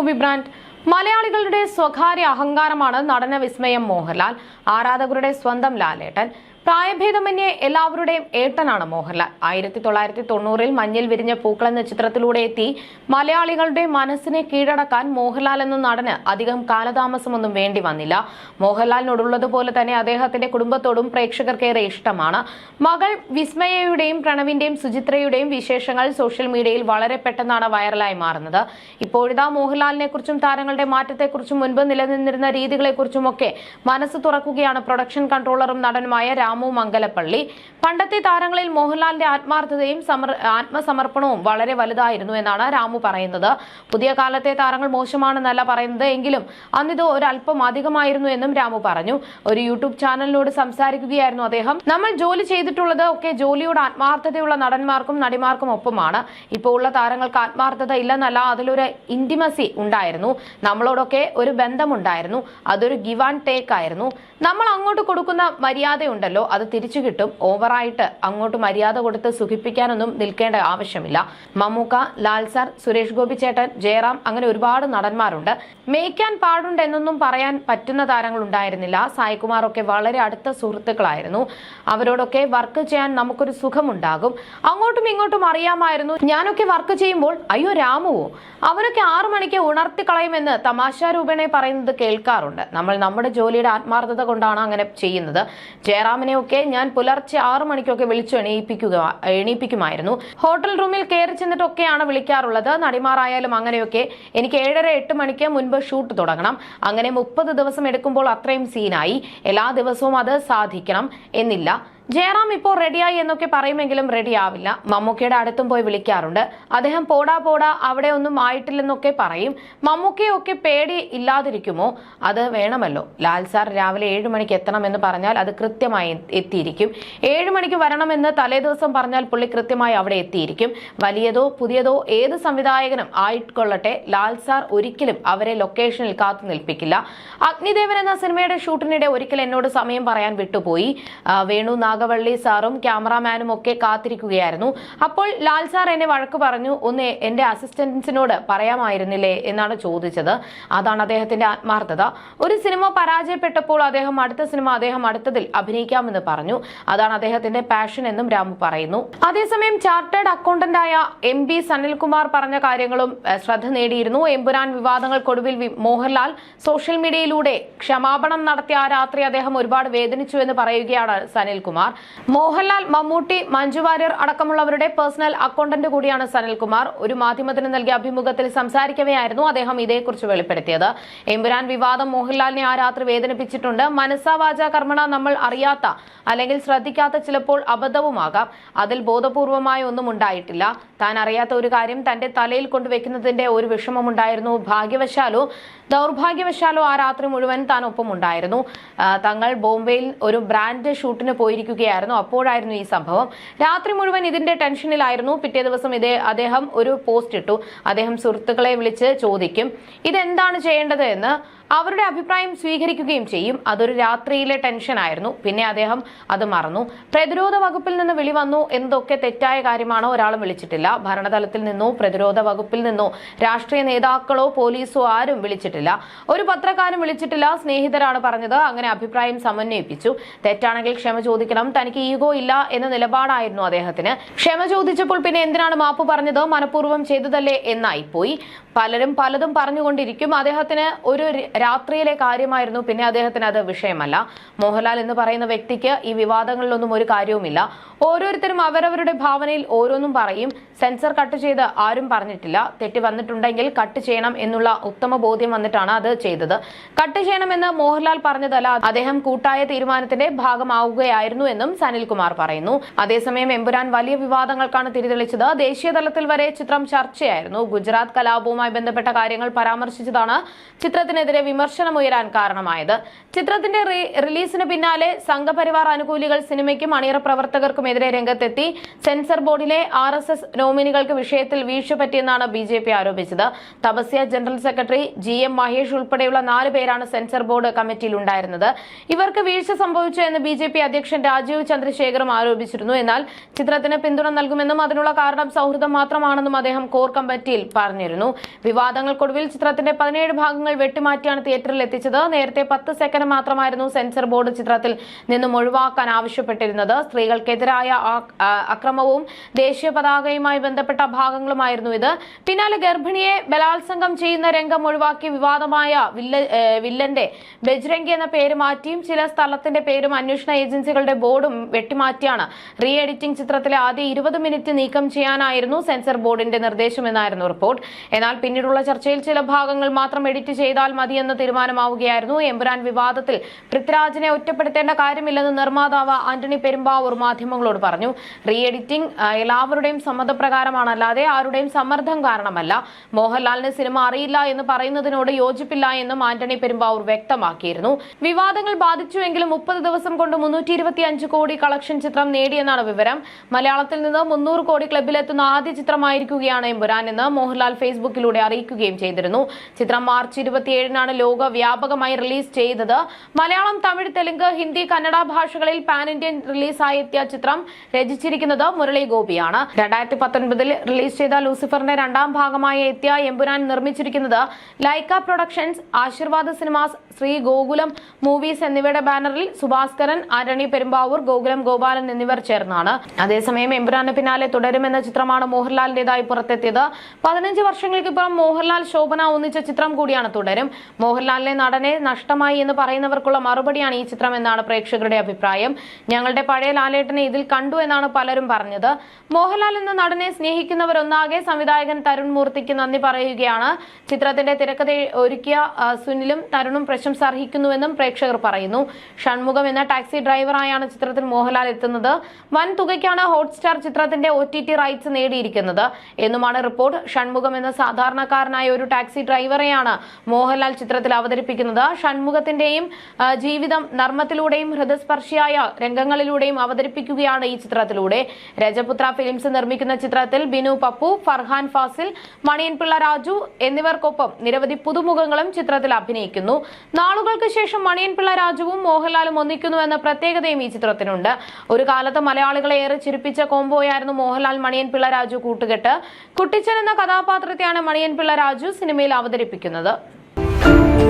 Movie brand. മലയാളികളുടെ സ്വകാര്യ അഹങ്കാരമാണ് നടന വിസ്മയം മോഹൻലാൽ. ആരാധകരുടെ സ്വന്തം ലാലേട്ടൻ. പ്രായഭേദമന്യേ എല്ലാവരുടെയും ഏട്ടനാണ് മോഹൻലാൽ. ആയിരത്തി തൊള്ളായിരത്തി തൊണ്ണൂറിൽ മഞ്ഞിൽ വിരിഞ്ഞ പൂക്കൾ എന്ന ചിത്രത്തിലൂടെ എത്തി മലയാളികളുടെ മനസ്സിനെ കീഴടക്കാൻ മോഹൻലാൽ എന്ന നടന് അധികം കാലതാമസമൊന്നും വേണ്ടി വന്നില്ല. മോഹൻലാലിനോടുള്ളതുപോലെ തന്നെ അദ്ദേഹത്തിന്റെ കുടുംബത്തോടും പ്രേക്ഷകർക്കേറെ ഇഷ്ടമാണ്. മകൾ വിസ്മയയുടെയും പ്രണവിന്റെയും സുചിത്രയുടെയും വിശേഷങ്ങൾ സോഷ്യൽ മീഡിയയിൽ വളരെ പെട്ടെന്നാണ് വൈറലായി മാറുന്നത്. ഇപ്പോഴിതാ മോഹൻലാലിനെ കുറിച്ചും താരങ്ങളുടെ മാറ്റത്തെക്കുറിച്ചും മുൻപ് നിലനിന്നിരുന്ന രീതികളെക്കുറിച്ചുമൊക്കെ മനസ്സ് തുറക്കുകയാണ് പ്രൊഡക്ഷൻ കൺട്രോളറും നടനുമായ രാമു മംഗലപ്പള്ളി. പണ്ടത്തെ താരങ്ങളിൽ മോഹൻലാലിന്റെ ആത്മാർത്ഥതയും ആത്മസമർപ്പണവും വളരെ വലുതായിരുന്നു എന്നാണ് രാമു പറയുന്നത്. പുതിയ കാലത്തെ താരങ്ങൾ മോശമാണെന്നല്ല പറയുന്നത് എങ്കിലും അന്നിത് ഒരല്പം അധികമായിരുന്നു എന്നും രാമു പറഞ്ഞു. ഒരു യൂട്യൂബ് ചാനലിനോട് സംസാരിക്കുകയായിരുന്നു അദ്ദേഹം. നമ്മൾ ജോലി ചെയ്തിട്ടുള്ളത് ഒക്കെ ജോലിയോട് ആത്മാർത്ഥതയുള്ള നടന്മാർക്കും നടിമാർക്കും ഒപ്പമാണ്. ഇപ്പോൾ ഉള്ള താരങ്ങൾക്ക് ആത്മാർത്ഥത ഇല്ലെന്നല്ല അതിലൊരു ഇന്റിമസി ഉണ്ടായിരുന്നു. നമ്മളോടൊക്കെ ഒരു ബന്ധമുണ്ടായിരുന്നു. അതൊരു ഗിവ് ആൻഡ് ടേക്ക് ആയിരുന്നു. നമ്മൾ അങ്ങോട്ട് കൊടുക്കുന്ന മര്യാദയുണ്ടല്ലോ അത് തിരിച്ചു കിട്ടും. ഓവറായിട്ട് അങ്ങോട്ട് മര്യാദ കൊടുത്ത് സുഖിപ്പിക്കാനൊന്നും നിൽക്കേണ്ട ആവശ്യമില്ല. മമ്മൂക്ക ലാൽ സാർ സുരേഷ് ഗോപി ചേട്ടൻ ജയറാം അങ്ങനെ ഒരുപാട് നടന്മാരുണ്ട്. മേയ്ക്കാൻ പാടുണ്ട് എന്നൊന്നും പറയാൻ പറ്റുന്ന താരങ്ങൾ ഉണ്ടായിരുന്നില്ല. സായികുമാർ ഒക്കെ വളരെ അടുത്ത സുഹൃത്തുക്കളായിരുന്നു. അവരോടൊക്കെ വർക്ക് ചെയ്യാൻ നമുക്കൊരു സുഖമുണ്ടാകും. അങ്ങോട്ടും ഇങ്ങോട്ടും അറിയാമായിരുന്നു. ഞാനൊക്കെ വർക്ക് ചെയ്യുമ്പോൾ അയ്യോ രാമുവോ അവരൊക്കെ ആറു മണിക്ക് ഉണർത്തി കളയുമെന്ന് തമാശ പറയുന്നത് കേൾക്കാറുണ്ട്. നമ്മൾ നമ്മുടെ ജോലിയുടെ ആത്മാർത്ഥത കൊണ്ടാണ് അങ്ങനെ ചെയ്യുന്നത്. ജയറാമിനെയൊക്കെ ഞാൻ പുലർച്ചെ ആറു മണിക്കൊക്കെ വിളിച്ചു എണീപ്പിക്കുക എണീപ്പിക്കുമായിരുന്നു. ഹോട്ടൽ റൂമിൽ കയറി ചെന്നിട്ടൊക്കെയാണ് വിളിക്കാറുള്ളത്. നടിമാരായാലും അങ്ങനെയൊക്കെ എനിക്ക് ഏഴര എട്ട് മണിക്ക് മുൻപ് ഷൂട്ട് തുടങ്ങണം. അങ്ങനെ മുപ്പത് ദിവസം എടുക്കുമ്പോൾ അത്രയും സീനായി. എല്ലാ ദിവസവും അത് സാധിക്കണം എന്നില്ല. ജയറാം ഇപ്പോൾ റെഡിയായി എന്നൊക്കെ പറയുമെങ്കിലും റെഡി ആവില്ല മമ്മൂക്കയുടെ അടുത്തും പോയി വിളിക്കാറുണ്ട്. അദ്ദേഹം പോടാ പോടാ അവിടെ ഒന്നും ആയിട്ടില്ലെന്നൊക്കെ പറയും. മമ്മൂക്കയൊക്കെ പേടി ഇല്ലാതിരിക്കുമോ? അത് വേണമല്ലോ. ലാൽ സാർ രാവിലെ ഏഴ് മണിക്ക് എത്തണമെന്ന് പറഞ്ഞാൽ അത് കൃത്യമായി എത്തിയിരിക്കും. ഏഴ് മണിക്ക് വരണമെന്ന് തലേദിവസം പറഞ്ഞാൽ പുള്ളി കൃത്യമായി അവിടെ എത്തിയിരിക്കും. വലിയതോ പുതിയതോ ഏത് സംവിധായകനും ആയിക്കൊള്ളട്ടെ. ലാൽ സാർ ഒരിക്കലും അവരെ ലൊക്കേഷനിൽ കാത്തു നിൽപ്പിക്കില്ല. അഗ്നിദേവൻ എന്ന സിനിമയുടെ ഷൂട്ടിനിടെ ഒരിക്കൽ എന്നോട് സമയം പറയാൻ വിട്ടുപോയി. വേണു നാഗവള്ളി സാറും ക്യാമറാമാനും ഒക്കെ കാത്തിരിക്കുകയായിരുന്നു. അപ്പോൾ ലാൽ സാർ എന്നെ വഴക്ക് പറഞ്ഞു ഒന്ന് എന്റെ അസിസ്റ്റൻസിനോട് പറയാമായിരുന്നില്ലേ? എന്നാണ് ചോദിച്ചത്. അതാണ് അദ്ദേഹത്തിന്റെ ആത്മാർത്ഥത. ഒരു സിനിമ പരാജയപ്പെട്ടപ്പോൾ അദ്ദേഹം അടുത്ത സിനിമ അദ്ദേഹം അടുത്തതിൽ അഭിനയിക്കാമെന്ന് പറഞ്ഞു. അതാണ് അദ്ദേഹത്തിന്റെ പാഷൻ എന്നും രാമു പറയുന്നു. അതേസമയം ചാർട്ടേഡ് അക്കൗണ്ടന്റായ എം ബി സനിൽകുമാർ പറഞ്ഞ കാര്യങ്ങളും ശ്രദ്ധ നേടിയിരുന്നു. എമ്പുരാൻ വിവാദങ്ങൾക്കൊടുവിൽ മോഹൻലാൽ സോഷ്യൽ മീഡിയയിലൂടെ ക്ഷമാപണം നടത്തിയ ആ രാത്രി അദ്ദേഹം ഒരുപാട് വേദനിച്ചു എന്ന് പറയുകയാണ് സനിൽകുമാർ. മോഹൻലാൽ മമ്മൂട്ടി മഞ്ജു വാര്യർ അടക്കമുള്ളവരുടെ പേഴ്സണൽ അക്കൗണ്ടന്റ് കൂടിയാണ് സനൽകുമാർ. ഒരു മാധ്യമത്തിന് നൽകിയ അഭിമുഖത്തിൽ സംസാരിക്കവെയായിരുന്നു അദ്ദേഹം ഇതേക്കുറിച്ച് വെളിപ്പെടുത്തിയത്. എമ്പുരാൻ വിവാദം മോഹൻലാലിനെ ആ രാത്രി വേദനിപ്പിച്ചിട്ടുണ്ട്. മനസ്സാവാച കർമ്മണ നമ്മൾ അറിയാത്ത അല്ലെങ്കിൽ ശ്രദ്ധിക്കാത്ത ചിലപ്പോൾ അബദ്ധവുമാകാം. അതിൽ ബോധപൂർവമായ ഒന്നും ഉണ്ടായിട്ടില്ല. താൻ അറിയാത്ത ഒരു കാര്യം തന്റെ തലയിൽ കൊണ്ടുവെക്കുന്നതിന്റെ ഒരു വിഷമമുണ്ടായിരുന്നു ഭാഗ്യവശാലോ ദൗർഭാഗ്യവശാലോ ആ രാത്രി മുഴുവൻ താൻ ഒപ്പമുണ്ടായിരുന്നു തങ്ങൾ ബോംബെയിൽ ഒരു ബ്രാൻഡ് ഷൂട്ടിന് പോയിരിക്കുകയായിരുന്നു അപ്പോഴായിരുന്നു ഈ സംഭവം. രാത്രി മുഴുവൻ ഇതിന്റെ ടെൻഷനിലായിരുന്നു. പിറ്റേ ദിവസം ഇതേ അദ്ദേഹം ഒരു പോസ്റ്റ് ഇട്ടു. അദ്ദേഹം സുഹൃത്തുക്കളെ വിളിച്ച് ചോദിക്കും ഇതെന്താണ് ചെയ്യേണ്ടത്? എന്ന് അവരുടെ അഭിപ്രായം സ്വീകരിക്കുകയും ചെയ്യും. അതൊരു രാത്രിയിലെ ടെൻഷനായിരുന്നു പിന്നെ അദ്ദേഹം അത് മറന്നു. പ്രതിരോധ വകുപ്പിൽ നിന്ന് വിളി വന്നു എന്തൊക്കെ തെറ്റായ കാര്യമാണോ? ഒരാളും വിളിച്ചിട്ടില്ല. ഭരണതലത്തിൽ നിന്നോ പ്രതിരോധ വകുപ്പിൽ നിന്നോ രാഷ്ട്രീയ നേതാക്കളോ പോലീസോ ആരും വിളിച്ചിട്ടില്ല. ഒരു പത്രക്കാരും വിളിച്ചിട്ടില്ല. സ്നേഹിതരാണ് പറഞ്ഞത്. അങ്ങനെ അഭിപ്രായം സമന്വയിപ്പിച്ചു. തെറ്റാണെങ്കിൽ ക്ഷമ ചോദിക്കണം. തനിക്ക് ഈഗോ ഇല്ല എന്ന നിലപാടായിരുന്നു അദ്ദേഹത്തിന്. ക്ഷമ ചോദിച്ചപ്പോൾ പിന്നെ എന്തിനാണ് മാപ്പ് പറഞ്ഞത്? മനഃപൂർവം ചെയ്തതല്ലേ? എന്നായി പോയി പലരും പലതും പറഞ്ഞുകൊണ്ടിരിക്കും. അദ്ദേഹത്തിന് ഒരു രാത്രിയിലെ കാര്യമായിരുന്നു. പിന്നെ അദ്ദേഹത്തിന് അത് വിഷയമല്ല. മോഹൻലാൽ എന്ന് പറയുന്ന വ്യക്തിക്ക് ഈ വിവാദങ്ങളിലൊന്നും ഒരു കാര്യവുമില്ല. ഓരോരുത്തരും അവരവരുടെ ഭാവനയിൽ ഓരോന്നും പറയും. സെൻസർ കട്ട് ചെയ്ത് ആരും പറഞ്ഞിട്ടില്ല. തെറ്റ് വന്നിട്ടുണ്ടെങ്കിൽ കട്ട് ചെയ്യണം എന്നുള്ള ഉത്തമ ബോധ്യം വന്നിട്ടാണ് അത് ചെയ്തത്. കട്ട് ചെയ്യണമെന്ന് മോഹൻലാൽ പറഞ്ഞതല്ല. അദ്ദേഹം കൂട്ടായ തീരുമാനത്തിന്റെ ഭാഗമാവുകയായിരുന്നു എന്നും സനിൽകുമാർ പറയുന്നു. അതേസമയം എമ്പുരാൻ വലിയ വിവാദങ്ങൾക്കാണ് തിരിതെളിച്ചത്. ദേശീയ തലത്തിൽ വരെ ചിത്രം ചർച്ചയായിരുന്നു. ഗുജറാത്ത് കലാപവുമായി ബന്ധപ്പെട്ട കാര്യങ്ങൾ പരാമർശിച്ചതാണ് ചിത്രത്തിനെതിരെ വിമർശനമുയരാൻ കാരണമായത്. ചിത്രത്തിന്റെ റിലീസിന് പിന്നാലെ സംഘപരിവാർ അനുകൂലികൾ സിനിമയ്ക്കും അണിയറ പ്രവർത്തകർക്കുമെതിരെ രംഗത്തെത്തി. സെൻസർ ബോർഡിലെ ആർ എസ് എസ് നോമിനികൾക്ക് വിഷയത്തിൽ വീഴ്ച പറ്റിയെന്നാണ് B J P ആരോപിച്ചത്. Thapasya general secretary G M Mahesh ഉൾപ്പെടെയുള്ള നാല് പേരാണ് സെൻസർ ബോർഡ് കമ്മിറ്റിയിൽ ഉണ്ടായിരുന്നത് ഇവർക്ക് വീഴ്ച സംഭവിച്ചു എന്ന് ബി ജെ പി അധ്യക്ഷൻ രാജീവ് ചന്ദ്രശേഖറും ആരോപിച്ചിരുന്നു. എന്നാൽ ചിത്രത്തിന് പിന്തുണ നൽകുമെന്നും അതിനുള്ള കാരണം സൗഹൃദം മാത്രമാണെന്നും അദ്ദേഹം കോർ കമ്മിറ്റിയിൽ പറഞ്ഞിരുന്നു. വിവാദങ്ങൾക്കൊടുവിൽ ചിത്രത്തിന്റെ പതിനേഴ് ഭാഗങ്ങൾ വെട്ടിമാറ്റിയാണ് തിയേറ്ററിൽ എത്തിച്ചത്. നേരത്തെ പത്ത് സെക്കൻഡ് മാത്രമായിരുന്നു സെൻസർ ബോർഡ് ചിത്രത്തിൽ നിന്നും ഒഴിവാക്കാൻ ആവശ്യപ്പെട്ടിരുന്നത്. സ്ത്രീകൾക്കെതിരായ അക്രമവും ദേശീയ പതാകയുമായി ബന്ധപ്പെട്ട ഭാഗങ്ങളുമായിരുന്നു ഇത്. പിന്നാലെ ഗർഭിണിയെ ബലാത്സംഗം ചെയ്യുന്ന രംഗം ഒഴിവാക്കി വിവാദമായ വില്ലന്റെ ബജ്രംഗി എന്ന പേര് മാറ്റിയും ചില സ്ഥലത്തിന്റെ പേരും അന്വേഷണ ഏജൻസികളുടെ ബോർഡും വെട്ടിമാറ്റിയാണ്. റീ എഡിറ്റിംഗ് ചിത്രത്തിലെ ആദ്യ ഇരുപത് മിനിറ്റ് നീക്കം ചെയ്യാനായിരുന്നു സെൻസർ ബോർഡിന്റെ നിർദ്ദേശമെന്നായിരുന്നു റിപ്പോർട്ട്. എന്നാൽ പിന്നീടുള്ള ചർച്ചയിൽ ചില ഭാഗങ്ങൾ മാത്രം എഡിറ്റ് ചെയ്താൽ മതിയെന്ന തീരുമാനമാവുകയായിരുന്നു. എമ്പുരാൻ വിവാദത്തിൽ പൃഥ്വിരാജിനെ ഒറ്റപ്പെടുത്തേണ്ട കാര്യമില്ലെന്ന് നിർമ്മാതാവ് ആന്റണി പെരുമ്പാവൂർ മാധ്യമങ്ങളോട് പറഞ്ഞു. റീ എഡിറ്റിംഗ് എല്ലാവരുടെയും സമ്മതപ്രകാരമാണ് അല്ലാതെ ആരുടെയും സമ്മർദ്ദം കാരണമല്ല. മോഹൻലാലിന് സിനിമ അറിയില്ല എന്ന് പറയുന്നതിനോട് യോജിപ്പില്ല എന്നും ആന്റണി പെരുമ്പാവൂർ വ്യക്തമാക്കിയിരുന്നു. വിവാദങ്ങൾ ബാധിച്ചുവെങ്കിലും മുപ്പത് ദിവസം കൊണ്ട് മുന്നൂറ്റി ഇരുപത്തിയഞ്ച് കോടി കളക്ഷൻ ചിത്രം നേടിയെന്നാണ് വിവരം. മലയാളത്തിൽ നിന്ന് മുന്നൂറ് കോടി ക്ലബിലെത്തുന്ന ആദ്യ ചിത്രമായിരിക്കുകയാണ് എമ്പുരാൻ എന്ന് മോഹൻലാൽ ഫേസ്ബുക്കിലൂടെ അറിയിക്കുകയും ചെയ്തിരുന്നു. ചിത്രം മാർച്ച് ഇരുപത്തിയേഴിനാണ് ലോക വ്യാപകമായി റിലീസ് ചെയ്തത്. മലയാളം തമിഴ് തെലുങ്ക് ഹിന്ദി കന്നഡ ഭാഷകളിൽ പാൻ ഇന്ത്യൻ റിലീസായി എത്തിയ ചിത്രം രചിച്ചിരിക്കുന്നത് മുരളി ഗോപിയാണ്. രണ്ടായിരത്തി പത്തൊൻപതിൽ റിലീസ് ചെയ്ത ലൂസിഫറിന്റെ രണ്ടാം ഭാഗമായി എത്തിയ എമ്പുരാൻ നിർമ്മിച്ചിരിക്കുന്നത് Lyca productions Aashirvad cinemas Sree Gokulam movies എന്നിവയുടെ ബാനറിൽ സുഭാസ്കരൻ ആരണി പെരുമ്പാവൂർ ഗോകുലം ഗോപാലൻ എന്നിവർ ചേർന്നാണ്. അതേസമയം എമ്പുരാന് പിന്നാലെ തുടരുമെന്ന ചിത്രമാണ് മോഹൻലാലിന്റേതായി പുറത്തെത്തിയത്. പതിനഞ്ച് വർഷങ്ങൾക്കിപ്പുറം മോഹൻലാൽ ശോഭന ഒന്നിച്ച ചിത്രം കൂടിയാണ് തുടരും. മോഹൻലാലിനെ നടനെ നഷ്ടമായി എന്ന് പറയുന്നവർക്കുള്ള മറുപടിയാണ് ഈ ചിത്രം എന്നാണ് പ്രേക്ഷകരുടെ അഭിപ്രായം. ഞങ്ങളുടെ പഴയ ലാലേട്ടനെ ഇതിൽ കണ്ടു എന്നാണ് പലരും പറഞ്ഞത്. മോഹൻലാൽ എന്ന നടനെ സ്നേഹിക്കുന്നവരൊന്നാകെ സംവിധായകൻ തരുൺ മൂർത്തിക്ക് നന്ദി പറയുകയാണ്. ചിത്രത്തിന്റെ തിരക്കഥ ഒരുക്കിയ സുനിലും തരുണും പ്രശംസ അർഹിക്കുന്നുവെന്നും പ്രേക്ഷകർ പറയുന്നു. ഷൺമുഖം എന്ന ടാക്സി ഡ്രൈവറായാണ് ചിത്രത്തിൽ മോഹൻലാൽ എത്തുന്നത്. വൻ തുകയ്ക്കാണ് ഹോട്ട്സ്റ്റാർ ചിത്രത്തിന്റെ ഒ ടി ടി റൈറ്റ്സ് നേടിയിരിക്കുന്നത്. എന്നുമാണ് റിപ്പോർട്ട്. ഷൺമുഖം എന്ന സാധാരണക്കാരനായ ഒരു ടാക്സി ഡ്രൈവറെയാണ് മോഹൻലാൽ ചിത്രത്തിൽ അവതരിപ്പിക്കുന്നത് ഷൺമുഖത്തിന്റെയും ജീവിതം നർമ്മത്തിലൂടെയും ഹൃദയസ്പർശിയായ രംഗങ്ങളിലൂടെയും അവതരിപ്പിക്കുകയാണ് ഈ ചിത്രത്തിലൂടെ. രജപുത്ര ഫിലിംസ് നിർമ്മിക്കുന്ന ചിത്രത്തിൽ ബിനു പപ്പു ഫർഹാൻ ഫാസിൽ മണിയൻ പിള്ള രാജു എന്നിവർക്കൊപ്പം നിരവധി പുതുമുഖങ്ങളും ചിത്രത്തിൽ അഭിനയിക്കുന്നു. നാളുകൾക്ക് ശേഷം മണിയൻ പിള്ള രാജുവും മോഹൻലാലും ഒന്നിക്കുന്നു എന്ന പ്രത്യേകതയും ഈ ചിത്രത്തിനുണ്ട്. ഒരു കാലത്ത് മലയാളികളെ ഏറെ ചിരിപ്പിച്ച കോംബോയായിരുന്നു മോഹൻലാൽ മണിയൻ പിള്ള രാജു കൂട്ടുകെട്ട്. കുട്ടിച്ചൻ എന്ന കഥാപാത്രത്തെയാണ് മണിയൻ പിള്ള രാജു സിനിമയിൽ അവതരിപ്പിക്കുന്നത്. Thank you.